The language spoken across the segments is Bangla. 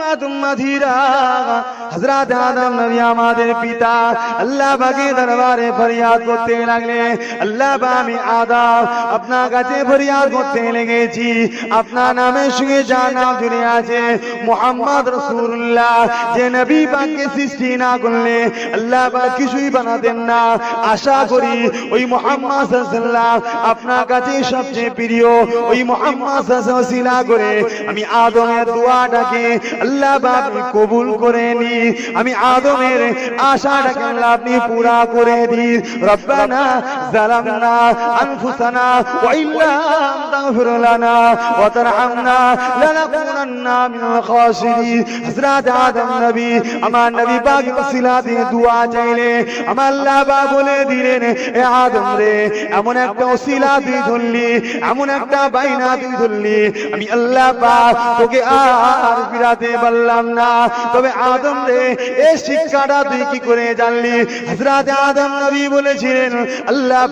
উম্মাত আদম নবী আমাদের পিতা আল্লাহ পাকে দরবারে ফরিয়াদ করতে লাগলে আল্লাহ আমি আদম আপনার কাছে ফরিয়াদ করতে লেগেছি আপনার নামের সঙ্গে যা নাম জুড়ে আছে মোহাম্মদ রসুল্লাহ যে নবী পাককে সৃষ্টি না করলে আল্লাহ পাক কিছুই বানাতেন না আশা করি ওই মোহাম্মদ আপনার কাছে সবচেয়ে প্রিয় ওই মোহাম্মদ করে আমি আদমের দোয়াটাকে আল্লাহ আপনি কবুল করে নি। আমি আদমের আশাটাকে আল্লাহ আপনি পুরা করে দিন। রব্বানা জালামনা আনফুসানা ওয়া ইল্লাম তাগফির লানা ওয়া তারহামনা লানাকুনান্না মিনাল খাসিরিন। হযরত আদম নবী, আমার নবী পাক ওসিলা দিয়ে দোয়া চাইলে আমার আল্লাহ পাক বলে দিলেন, এ আদম রে, এমন একটা ওসিলা তুই ধরলি, এমন একটা বাইনা তুই ধরলি। আমি আল্লাহ পাক তোকে আর ফিরাতে পারলাম না। তবে আদম রে এই শিক্ষাটা তুই কি করে জানলি? হযরত আদম নবী বলেছিলেন, আল্লাহ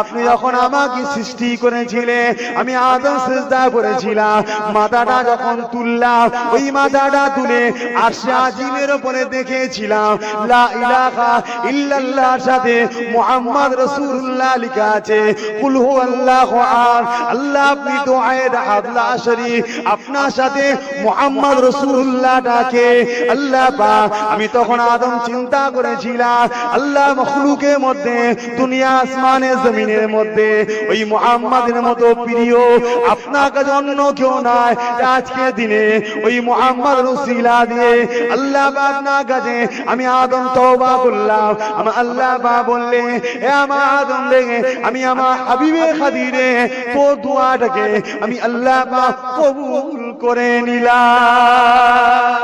আপনি যখন আমাকে সৃষ্টি করেছিলেন আমি আদম সিজদা করেছিলাম। মাথাটা যখন তুললাম, ওই মাথাটা তুলে আরশে আজিমের উপরে দেখেছিলাম। লা ইলাহা ইল্লাল্লাহর সাথে মুহাম্মদ রাসূলুল্লাহ লেখা আছে, কুল হু আহাদ। আল্লাহ আপনি দোয়ায়ে আল্লাহ শরীফ। আপনার সাথে মুহাম্মদ রাসূলুল্লাহ ডাকে, আল্লাহ পাক আমি তখন আদম চিন্তা করেছিলাম, আল্লাহ মখলুকের মধ্যে, দুনিয়া আসমানে, জমিনের মধ্যে, ওই মুহাম্মাদের মতো প্রিয় আপনার কাছে অন্য কেউ নাই আজকে দিনে ওই মুহাম্মদ রসিলা দিয়ে, আল্লাহ পাক আপনার কাছে আমি আদম তওবা করলাম, আমার আল্লাহ পাক বললে, এ আমার আদম দেখে আমি আমার হাবিবে খাদিরে তো দোয়াটাকে আমি আল্লাহ পাক কবুল করে নিলাম।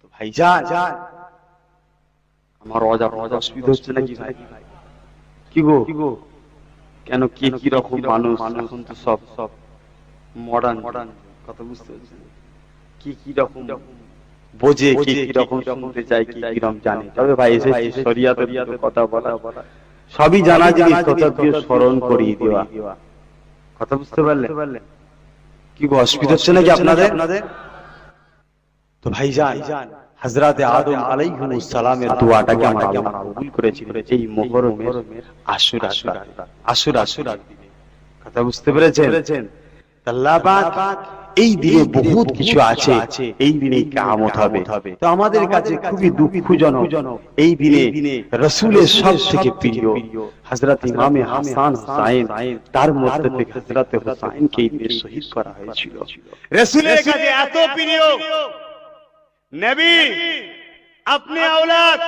তো ভাইজান আমার রজা রজা অসুবিধা হচ্ছে নাকি ভাই? কি গো? কি গো? কেন কে কি রকম মানুষ? এখন তো সব সব মডার্ন মডার্ন কথা বুঝতে কি কি রকম বোঝে কি কি রকম শুনতে চাই কি কি রকম জানে? তবে ভাই এসে শরিয়াতের কথা বলা। সবই জানা জিনিস তথাপিও স্মরণ করিয়ে দেওয়া। কথা বুঝতে পারলেন কি অসুবিধা হচ্ছে নাকি আপনাদের? তো ভাইজান হযরতে আদম আলাইহিস সালামের দোয়াটাকে আমরা কেমন কবুল করেছি এই মুহররমের আশুরা আশুরা আশুরা কথা বুঝতে পেরেছেন? আল্লাহ পাক এই দিনে বহুত কিছু আছে এই দিনে কিয়ামত হবে তো আমাদের কাছে খুবই দুঃখজনক এই দিনে রাসূলের সব থেকে প্রিয় হযরত ইমামে হাসান হুসাইন তার মধ্যে থেকে হযরত হুসাইনকে এই দিনে শহীদ করা হয়েছিল রাসূলের কাছে এত প্রিয় नबी अपने औलाद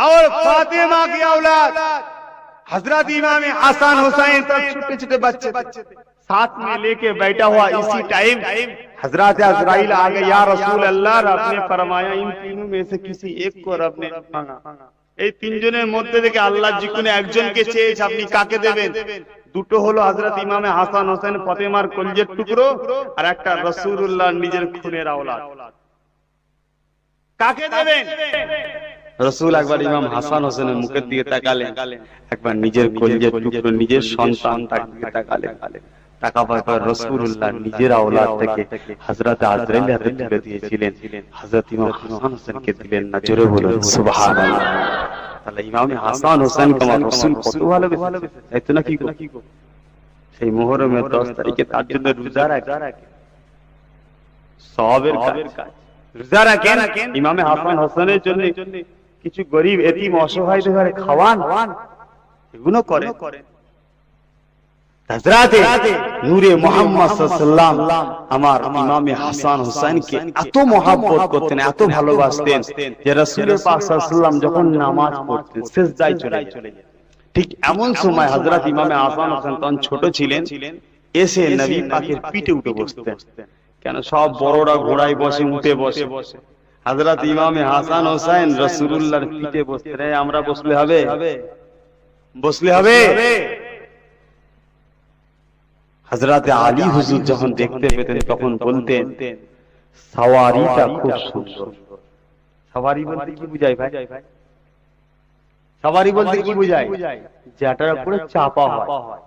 और फातिमा की औलाद हजरत इमाम हसन हुसैन तक छोटे छोटे बच्चे साथ में लेके बैठा हुआ इसी टाइम हजरत अजराइल आ गए या रसूल अल्लाह रब ने फरमाया इन तीनों में से किसी एक को रब ने मांगा এই তিনজনের মধ্যে থেকে আল্লাহ যে কোনো একজনকে চেয়েছে আপনি কাকে দেবেন দুটো হলো হজরত ইমামে হাসান হোসেন ফতেমার কলজের টুকরো আর একটা রসুল্লাহ নিজের খুনের আওলাদ কাকে দেবেন রসুল একবার ইমাম হাসান হোসেনের মুখের দিকে তাকালেন একবার নিজের কলিজের টুকরো নিজের সন্তান তার দিকে তাকালেন পর রসুল্লাহ নিজের আওলাদ থেকে হযরত আজরাইল হাতে তুলে দিয়েছিলেন ইমাম হাসান হোসেনকে দিলেন না জোরে বলুন সুবহানাল্লাহ। তাহলে ইমাম হাসান হোসেন রসুল কত ভালোবেসে গো? সেই 10 তারিখে তার জন্য রোজা রাখে। সওয়াবের কাজ। রোজা রাখেন ইমামে হাসান হাসানের জন্য কিছু গরিব এতিম অসহায়দের ঘরে খাওয়ান। এগুলো করেন। হযরতে নূরে মুহাম্মদ সাল্লাল্লাহু আমার ইমামে হাসান হুসাইনকে এত মহব্বত করতেন এত ভালোবাসতেন যে রাসূলের পাক সাল্লাল্লাহু যখন নামাজ পড়তেন সিজদায় চলে যেতেন। ঠিক এমন সময় হযরত ইমামে হাসান হোসেন তখন ছোট ছিলেন এসে নবী পাকের পিঠে উঠে বসতেন। কেন সব বড়রা ঘোড়ায় বসে উঠে বসে বসে। হাজরাত ইমামে হাসান হোসেন রসুল্লাহর পিঠে বসতে রে আমরা বসলে হবে? বসলে হবে? হাজরাতে আলী হুজুর যখন দেখতে পেতেন তখন বলতেন সাওয়ারিটা খুব সুন্দর। সাওয়ারি বলতে কি বুঝায় ভাই? সাওয়ারি বলতে কি বুঝায়? যেটার উপরে চাপা হয়।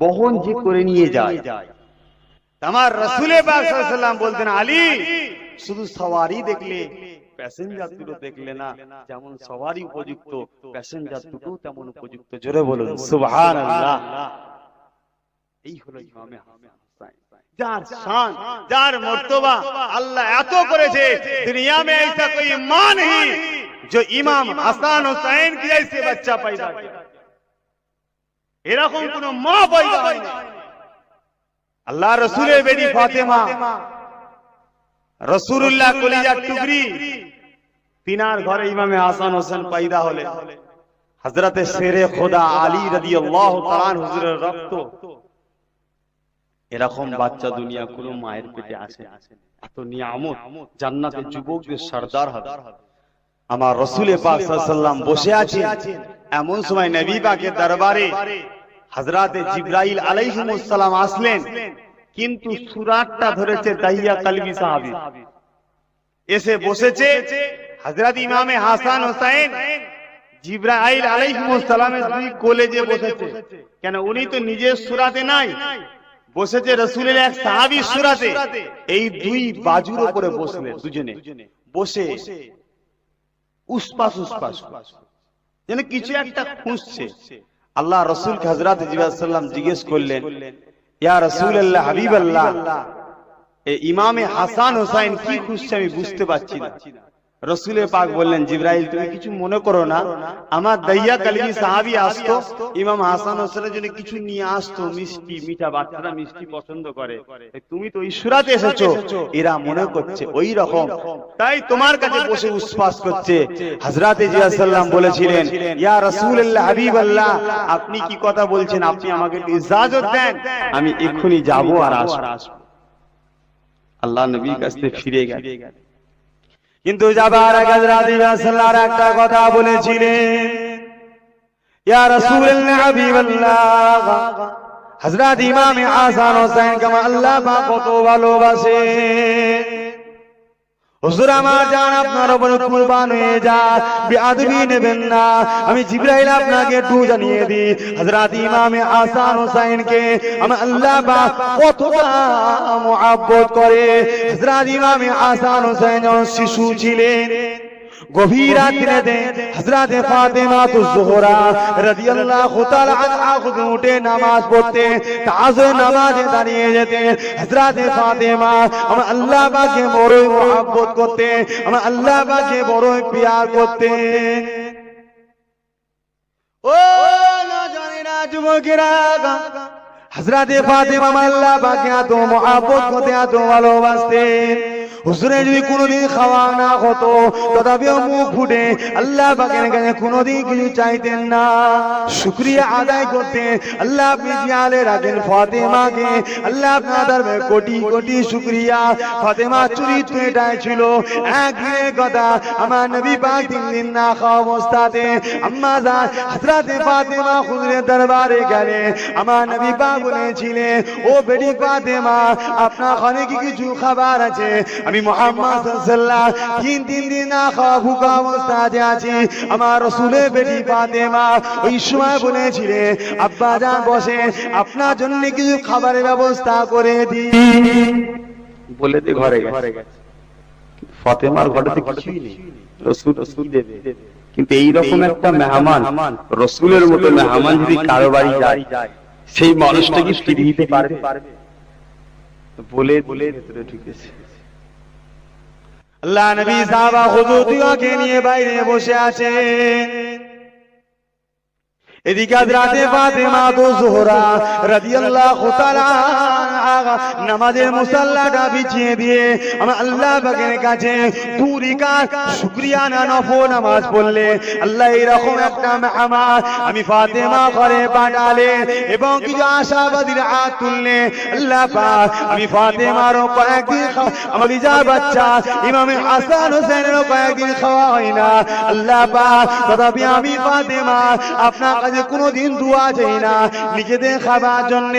বহন যে করে নিয়ে যায়। আমার রসুলে সাল্লাম বলতেন আলী শুধু সওয়ারি দেখলে প্যাসেঞ্জার দুটো দেখলে না। যেমন সওয়ারি উপযুক্ত প্যাসেঞ্জার দুটো তেমন উপযুক্ত। জোরে বলুন সুবহানাল্লাহ। এই হলো ইমামে হাসান যার শান যার মর্তবা আল্লাহ এত করেছে দুনিয়া में ऐसा कोई मां नहीं जो इमाम हसन हुसैन की जैसे बच्चा पैदा किया এরকম কোন মা পয়দা হয়নি আল্লাহ রসুলের বেটি ফাতেমা রসুল্লাহ কলিজার টুকরি তিনার ঘরে ইমামে হাসান হোসেন পয়দা হলে হজরতে শেরে খোদা আলী রাদি আল্লাহ তালান হুজুরের রক্ত এরকম বাচ্চা দুনিয়া কোন মায়ের পেটে আসে এত নিয়ামত জান্নাতের যুবকদের সর্দার হবে। আমার রসুলে পাক সাল্লাম বসে আছেন। এমন সময় নবী পাকের দরবারে হযরতে জিবরাইল আলাইহিস সালাম আসলেন। কিন্তু সুরাতটা ধরেছে দাইয়া কালবি সাহাবী। এসে বসেছে হযরত ইমামে হাসান হোসেন জিবরাইল আলাইহিস সালামের দুই কোলে যে বসেছে। কেন উনি তো নিজের সুরাতে নাই। বসেছে রসুলের এক সাহাবীর সুরাতে। এই দুই বাজুর উপরে বসলেন দুজনে। বসে। উসপাস উসপাস। যেন কিছু একটা খুঁজছে। আল্লাহ রসুল হজরত সাল্লাম জিজ্ঞেস করলেন ইয়া রসুল আল্লাহ হাবিব আল্লাহ এ ইমামে হাসান হোসাইন কি খুঁজছে আমি বুঝতে পারছি না। রসুলের পাক বললেন, জিব্রাইল, তুমি কিছু মনে করো না। আমার দইয়া কালবি সাহাবি আসতো, ইমাম হাসান হোসেনের জন্য কিছু নিয়ে আসতো, মিষ্টি, মিঠা বাচ্চারা মিষ্টি পছন্দ করে। তুমি তো ঈশ্বরাতে এসেছ, এরা মনে করছে ওই রকম। তাই তোমার কাছে বসে উসপাস করছে। হজরতে জিয়াসাল্লাম বলেছিলেন, ইয়া রাসূলুল্লাহ, হাবিবাল্লাহ, আপনি কি কথা বলছেন? আপনি আমাকে ইজাজত দেন। আমি এক্ষুনি যাব আর আসব। আল্লাহ নবীর কাছ ফিরে গেল। কিন্তু যাবার আগে রাসূলুল্লাহর একটা কথা বলেছিলেন। ইয়া রাসূলুল্লাহ হাবিবাল্লাহ হযরত ইমাম হাসান হোসেন কেমন আল্লাহ পাক কত ভালোবাসে হুজুর, আমার জান আপনার উপরে কুরবান হয়ে যায় বেয়াদবি নেবেন না। আমি জিবরাইল আপনাকে একটু জানিয়ে দিই। হযরত ইমাম হাসান হোসেনকে আমি আল্লাহ পাক কতটা মুহাব্বত করে। হযরত ইমাম আসান হোসেন যখন শিশু ছিলেন গভীর রাত্রিতে হযরত ফাতেমা তু জোহরা রাদিয়াল্লাহু তাআলা আনহা খুদ উঠে নামাজ পড়তে তাজে নামাজে দাঁড়িয়ে যেতে হযরত ফাতেমা আমার আল্লাহ পাকে বড়ই মহব্বত করতে আমার আল্লাহ পাকে বড়ই পিয়ার করতে ও নজনেরা যুবকেরা হযরতে ফাতেমা আল্লাহ পাকে এত মহব্বত করতে এত ভালোবাসতেন হুজুরে যদি কোনোদিন খাওয়া না হতো, তথাপিও মুখ ফুটে, আল্লাহ পাকের কাছে কোনোদিন কিছু চাইতেন না। শুক্রিয়া আদায় করতে আল্লাহ আপনি জিয়ালে রাখেন ফাতেমাকে। আল্লাহ আপনার দরবারে কোটি কোটি শুক্রিয়া। ফাতেমা চরিত্র এটাই ছিল একদিনের কথা, আমার নবী পাক তিন দিন না খাওয়া অবস্থাতে, আম্মা জান হযরতে ফাতেমা হুজুরের দরবারে গেলে, আমার নবী পাক বলেছিলেন, ও বেটি ফাতেমা, আপনার ঘরে কি কিছু খাবার আছে? আমি মোহাম্মদ তিন তিন দিন ভুকা অবস্থাতে আছি আমার রসুলের বেটি ফাতেমা ওই সময় বলেছিলেন আব্বা যান বসে আপনার জন্য কিছু খাবারের ব্যবস্থা করে দিই বলে দিয়ে ঘরে গেছে ফাতেমার ঘরে তো কিছুই নেই রসুল রসুল দেবে কিন্তু এইরকম একটা মেহমান রসুলের মতো মেহমান যদি কারও বাড়ি যায় সেই মানুষটা কি ফিরিয়ে দিতে পারবে বলে বলে ভেতরে ঢুকেছে আল্লাহ নবী সাহাবা হুজুর নিয়ে বাইরে বসে আছেন এদিকে রাতে ফাতেমা তো জোহরা রাদিয়াল্লাহু তাআলা নামাজের মুসাল্লাটা বিছিয়ে দিয়ে আমার আল্লাহ পাকের কাছে দুরিকার শুকরিয়া না নফল নামাজ পড়লে আল্লাহ এরকম একটা মেহমান আমি ফাতেমা করে পাঠালে এবং কিছু আশাবাদীর হাত তুললে আল্লাহ পাক আমি ফাতেমারও কয়েকদিন আমার যা বাচ্চা ইমামে হাসান হোসেনেরও কয়েকদিন খাওয়া হয় না। আল্লাহ পাক, তথাপি আমি ফাতেমা, আপনার কাছে কোনোদিন দোয়া চাই না। নিজেদের খাবার জন্য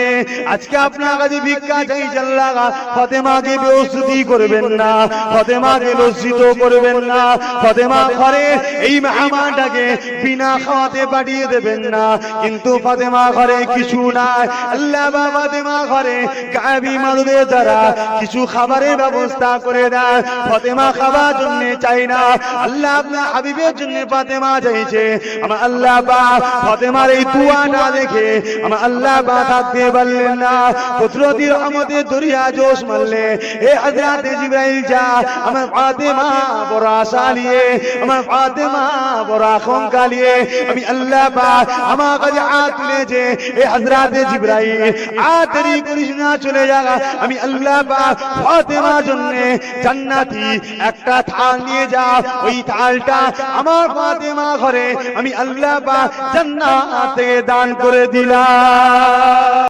আজকে আপনার কাছে ভিক্ষা চাই আল্লাহ ফাতেমাকে বেউসুতি করবেন না। ফাতেমাকে লজ্জিত করবেন না। ফাতেমা ঘরে এই মেহমানটাকে বিনা খাওয়াতে পাঠিয়ে দেবেন না। কিন্তু ফাতেমা ঘরে কিছু নাই। আল্লাহ বা ফাতেমা ঘরে কাবি মাদুদের দ্বারা কিছু খাবারের ব্যবস্থা করে দেয়। ফাতেমা খাবার জন্য চাই না। আল্লাহ আপনার হাবিবের জন্য ফাতেমা চাইছে। আমার আল্লাহ বা ফাতেমার এই দুয়াটা দেখে আমার আল্লাহ বা থাকতে পারলেন না। কুদরতি রহমতের দরিয়া জোশ মারলে। হে হযরত জিবরাইল যা, আমার ফাতেমা বড় আশা নিয়ে, আমার ফাতেমা বড় আকাঙ্ক্ষা নিয়ে, আমি আল্লাহ পাক আমার কাছে হাত তুলেছে। হে হযরত জিবরাইল আতরি করিস না, চলে যা। আমি আল্লাহ পাক ফাতেমার জন্য জান্নাতি একটা থাল নিয়ে যা। ওই থালটা আমার ফাতেমা ঘরে আমি আল্লাহ পাক জান্নাত থেকে দান করে দিলাম।